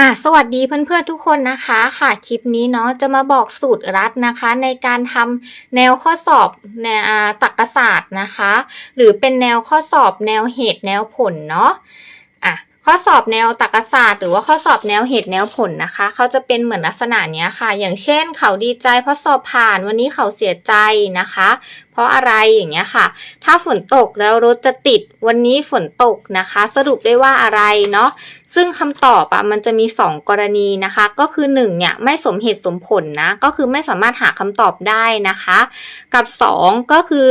อะสวัสดีเพื่อนๆทุกคนนะคะค่ะคลิปนี้เนาะจะมาบอกสูตรรัดนะคะ ในการทำแนวข้อสอบแนวตรรกศาสตร์นะคะ หรือเป็นแนวข้อสอบแนวเหตุแนวผลเนาะอะ ข้อสอบแนวตรรกศาสตร์หรือว่าข้อสอบแนวเหตุแนวผลนะคะ เขาจะเป็นเหมือนลักษณะเนี้ยค่ะ อย่างเช่น เขาดีใจเพราะสอบผ่านวันนี้เขาเสียใจนะคะ เพราะอะไรอย่างเงี้ยค่ะ ถ้าฝนตกแล้วรถจะติดวันนี้ฝนตกนะคะ สรุปได้ว่าอะไรเนาะซึ่งคำตอบอะมันจะมี 2 กรณีนะคะ ก็คือ1เนี่ยไม่สมเหตุสมผลนะก็คือไม่สามารถหาคำตอบได้นะคะ กับ 2 ก็คือ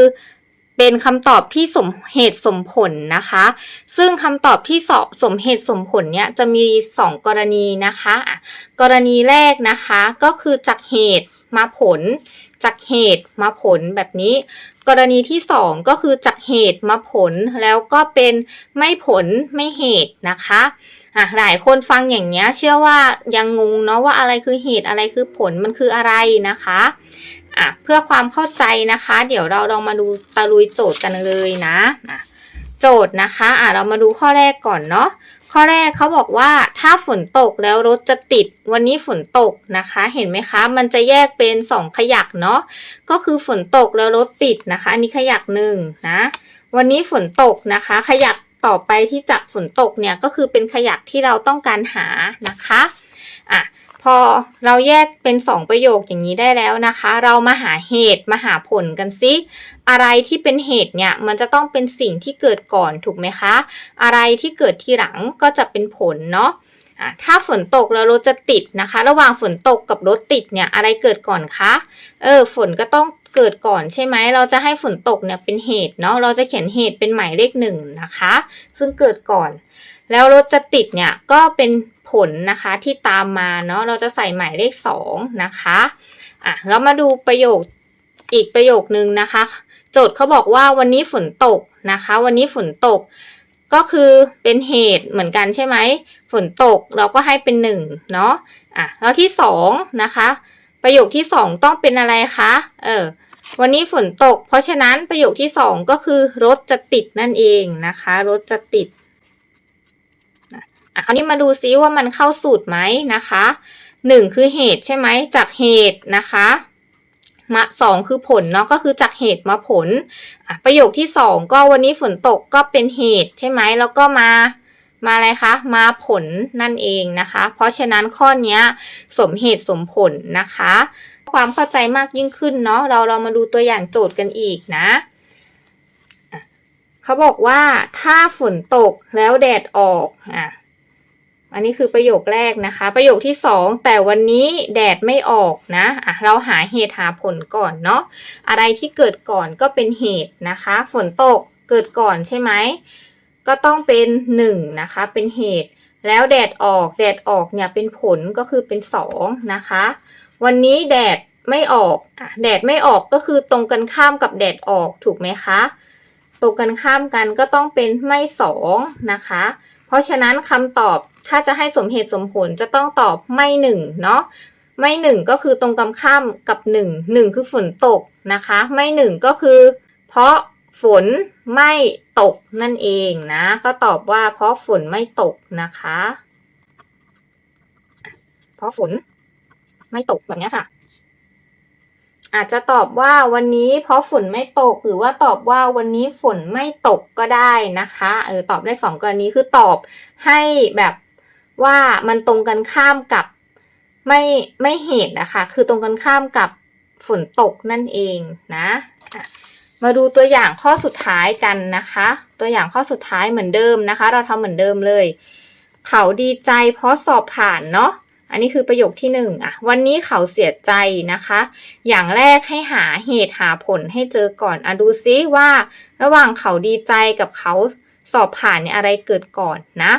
เป็นคำตอบที่สมเหตุสมผลนะคะ ซึ่งคำตอบที่สสมเหตุสมผลเนี่ยจะมี 2 กรณีนะคะอะกรณีแรกนะคะก็คือจากเหตุมาผล จากเหตุมาผลแบบนี้ กรณีที่ 2 ก็คือจากเหตุมาผลแล้วก็เป็นไม่ผลไม่เหตุนะคะอะหลายคนฟังอย่างเนี้ยเชื่อว่ายังงงเนาะว่าอะไรคือเหตุอะไรคือผลมันคืออะไรนะคะ อะเพื่อความเข้าใจนะคะ เดี๋ยวเราลองมาดูตะลุยโจทย์กันเลยนะอะโจทย์นะคะอะเรามาดูข้อแรกก่อนเนาะข้อแรกเขาบอกว่าถ้าฝนตกแล้วรถจะติดวันนี้ฝนตกนะคะ เห็นไหมคะ มันจะแยกเป็น 2 ขยักเนาะก็คือฝนตกแล้วรถติดนะคะ อันนี้ขยักหนึ่งนะวันนี้ฝนตกนะคะ ขยักต่อไปที่จากฝนตกเนี่ยก็คือเป็นขยักที่เราต้องการหานะคะอะ อเราแยกเป็น 2 ประโยคอย่างนี้ได้แล้วนะคะ เรามาหาเหตุมาหาผลกันซิอะไรที่เป็นเหตุเนี่ยมันจะต้องเป็นสิ่งที่เกิดก่อนถูกไหมคะ อะไรที่เกิดทีหลังก็จะเป็นผลเนาะะถ้าฝนตกแล้วรถจะติดนะคะ ระหว่างฝนตกกับรถติดเนี่ยอะไรเกิดก่อนคะ เออฝนก็ต้องเกิดก่อนใช่ไหม เราจะให้ฝนตกเนี่ยเป็นเหตุเนาะ เราจะเขียนเหตุเป็นหมายเลขหนึ่งนะคะ ซึ่งเกิดก่อน แล้วรถจะติดเนี่ยก็เป็นผลนะคะที่ตามมาเนาะเราจะใส่หมายเลขสองนะคะอะเรามาดูประโยคอีกประโยคนึงนะคะ โจทย์เขาบอกว่าวันนี้ฝนตกนะคะ วันนี้ฝนตก ก็คือเป็นเหตุเหมือนกันใช่ไหมฝนตกเราก็ให้เป็นหนึ่งเนาะอะแล้วที่สองนะคะประโยคที่สองต้องเป็นอะไรคะเออวันนี้ฝนตก เพราะฉะนั้นประโยคที่สองก็คือรถจะติดนั่นเองนะคะ รถจะติด อะคราวนี้มาดูซิว่ามันเข้าสูตรไหมนะคะหนึ่งคือเหตุใช่ไหมจากเหตุนะคะมาสองคือผลเนาะก็คือจากเหตุมาผลประโยคที่สองก็วันนี้ฝนตกก็เป็นเหตุใช่ไหมแล้วก็มามาอะไรคะ มาผลนั่นเองนะคะ เพราะฉะนั้นข้อนี้สมเหตุสมผลนะคะ ความเข้าใจมากยิ่งขึ้นเนาะเราเรามาดูตัวอย่างโจทย์กันอีกนะเขาบอกว่าถ้าฝนตกแล้วแดดออกอะ อันนี้คือประโยคแรกนะคะ ประโยคที่สองแต่วันนี้แดดไม่ออกนะอะเราหาเหตุหาผลก่อนเนาะอะไรที่เกิดก่อนก็เป็นเหตุนะคะ ฝนตกเกิดก่อนใช่ไหมก็ต้องเป็นหนึ่งนะคะเป็นเหตุ แล้วแดดออกแดดออกเนี่ยเป็นผลก็คือเป็นสองนะคะ วันนี้แดดไม่ออกอะแดดไม่ออกก็คือตรงกันข้ามกับแดดออกถูกไหมคะ ตรงกันข้ามกันก็ต้องเป็นไม่สองนะคะ เพราะฉะนั้นคำตอบถ้าจะให้สมเหตุสมผลจะต้องตอบไม่หนึ่งเนาะไม่หนึ่งก็คือตรงกันข้ามกับหนึ่งหนึ่งคือฝนตกนะคะ ไม่หนึ่งก็คือ เพราะฝนไม่ตกนั่นเองนะ ก็ตอบว่าเพราะฝนไม่ตกนะคะ เพราะฝนไม่ตกแบบนี้ค่ะ อาจจะตอบว่าวันนี้เพราะฝนไม่ตก หรือว่าตอบว่าวันนี้ฝนไม่ตกก็ได้นะคะเออตอบได้สองกรณีคือตอบให้แบบว่ามันตรงกันข้ามกับไม่ไม่เหตุนะคะคือตรงกันข้ามกับฝนตกนั่นเองนะอะมาดูตัวอย่างข้อสุดท้ายกันนะคะ ตัวอย่างข้อสุดท้ายเหมือนเดิมนะคะ เราทำเหมือนเดิมเลย เขาดีใจเพราะสอบผ่านเนาะ อันนี้คือประโยคที่หนึ่งอะวันนี้เขาเสียใจนะคะ อย่างแรกให้หาเหตุหาผลให้เจอก่อนอะดูซิว่า ระหว่างเขาดีใจกับเขาสอบผ่านเนี่ยอะไรเกิดก่อนนะ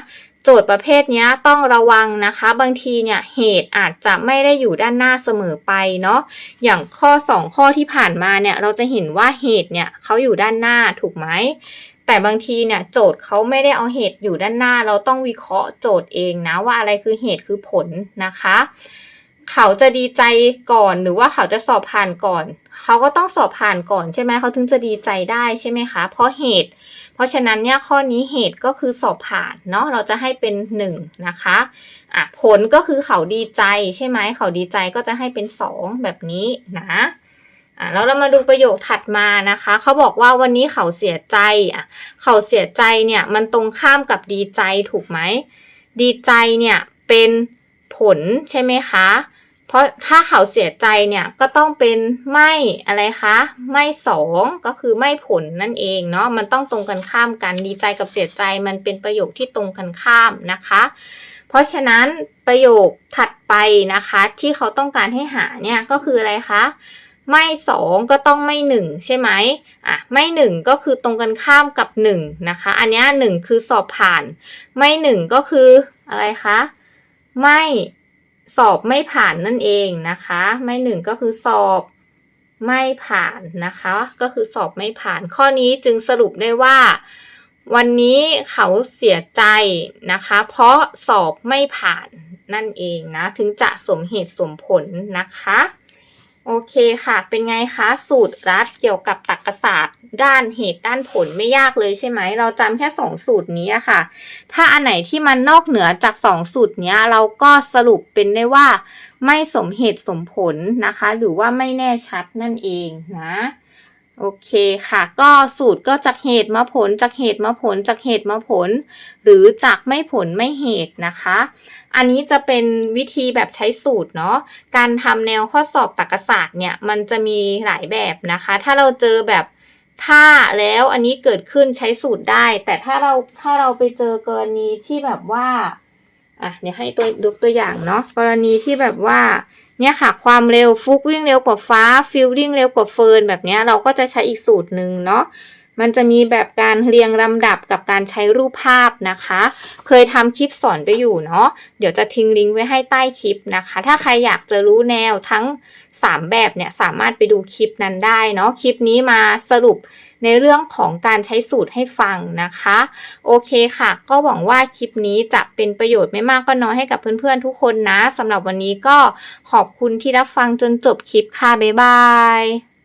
โจทย์ประเภทนี้ต้องระวังนะคะ บางทีเนี่ยเหตุอาจจะไม่ได้อยู่ด้านหน้าเสมอไปเนาะอย่างข้อ 2 ข้อที่ผ่านมาเนี่ยเราจะเห็นว่าเหตุเนี่ยเขาอยู่ด้านหน้าถูกไหม แต่บางทีเนี่ยโจทย์เขาไม่ได้เอาเหตุอยู่ด้านหน้า เราต้องวิเคราะห์โจทย์เองนะว่าอะไรคือเหตุคือผลนะคะ เขาจะดีใจก่อนหรือว่าเขาจะสอบผ่านก่อน เขาก็ต้องสอบผ่านก่อนใช่ไหมเขาถึงจะดีใจได้ใช่ไหมคะ เพราะเหตุ เพราะฉะนั้นเนี่ยข้อนี้เหตุก็คือสอบผ่านเนาะเราจะให้เป็น1นะคะอะผลก็คือเขาดีใจใช่ไหมเขาดีใจก็จะให้เป็นสองแบบนี้นะ อะแล้วเรามาดูประโยคถัดมานะคะ เขาบอกว่าวันนี้เขาเสียใจอะเขาเสียใจเนี่ยมันตรงข้ามกับดีใจถูกไหม ดีใจเนี่ยเป็นผลใช่ไหมคะ เพราะถ้าเขาเสียใจเนี่ยก็ต้องเป็นไม่อะไรคะ ไม่สองก็คือไม่ผลนั่นเองเนาะมันต้องตรงกันข้ามกันดีใจกับเสียใจมันเป็นประโยคที่ตรงกันข้ามนะคะ เพราะฉะนั้นประโยคถัดไปนะคะ ที่เขาต้องการให้หาเนี่ยก็คืออะไรคะ ไม่สองก็ต้องไม่หนึ่งใช่ไหมอะไม่หนึ่งก็คือตรงกันข้ามกับหนึ่งนะคะ อันนี้หนึ่งคือสอบผ่าน ไม่หนึ่งก็คืออะไรคะไม่สอบไม่ผ่านนั่นเองนะคะ ไม่หนึ่งก็คือสอบไม่ผ่านนะคะ ก็คือสอบไม่ผ่าน ข้อนี้จึงสรุปได้ว่า วันนี้เขาเสียใจนะคะ เพราะสอบไม่ผ่านนั่นเองนะ ถึงจะสมเหตุสมผลนะคะ โอเคค่ะ เป็นไงคะสูตรรัดเกี่ยวกับตรรกศาสตร์ ด้านเหตุด้านผลไม่ยากเลยใช่ไหม เราจำแค่สองสูตรนี้ค่ะ ถ้าอันไหนที่มันนอกเหนือจากสองสูตรนี้เราก็สรุปเป็นได้ว่า ไม่สมเหตุสมผลนะคะ หรือว่าไม่แน่ชัดนั่นเองนะ โอเคค่ะ ก็สูตรก็จากเหตุมาผลจากเหตุมาผลจากเหตุมาผล หรือจากไม่ผลไม่เหตุนะคะ อันนี้จะเป็นวิธีแบบใช้สูตรเนาะการทำแนวข้อสอบตรรกศาสตร์เนี่ยมันจะมีหลายแบบนะคะ ถ้าเราเจอแบบถ้าแล้วอันนี้เกิดขึ้นใช้สูตรได้ แต่ถ้าเราถ้าเราไปเจอกรณีที่แบบว่า อะเดี๋ยวให้ตัวยกตัวอย่างเนาะกรณีที่แบบว่าเนี่ยค่ะ ความเร็วฟุกวิ่งเร็วกว่าฟ้าฟิลลิ่งเร็วกว่าเฟิร์นแบบเนี้ยเราก็จะใช้อีกสูตรหนึ่งเนาะ มันจะมีแบบการเรียงลำดับกับการใช้รูปภาพนะคะ เคยทำคลิปสอนไปอยู่เนาะ เดี๋ยวจะทิ้งลิงก์ไว้ให้ใต้คลิปนะคะ ถ้าใครอยากจะรู้แนวทั้ง 3 แบบเนี่ยสามารถไปดูคลิปนั้นได้เนาะ คลิปนี้มาสรุปในเรื่องของการใช้สูตรให้ฟังนะคะ โอเคค่ะ ก็หวังว่าคลิปนี้จะเป็นประโยชน์ไม่มากก็น้อยให้กับเพื่อนๆทุกคนนะสำหรับวันนี้ก็ขอบคุณที่รับฟังจนจบคลิปค่ะ บ๊ายบาย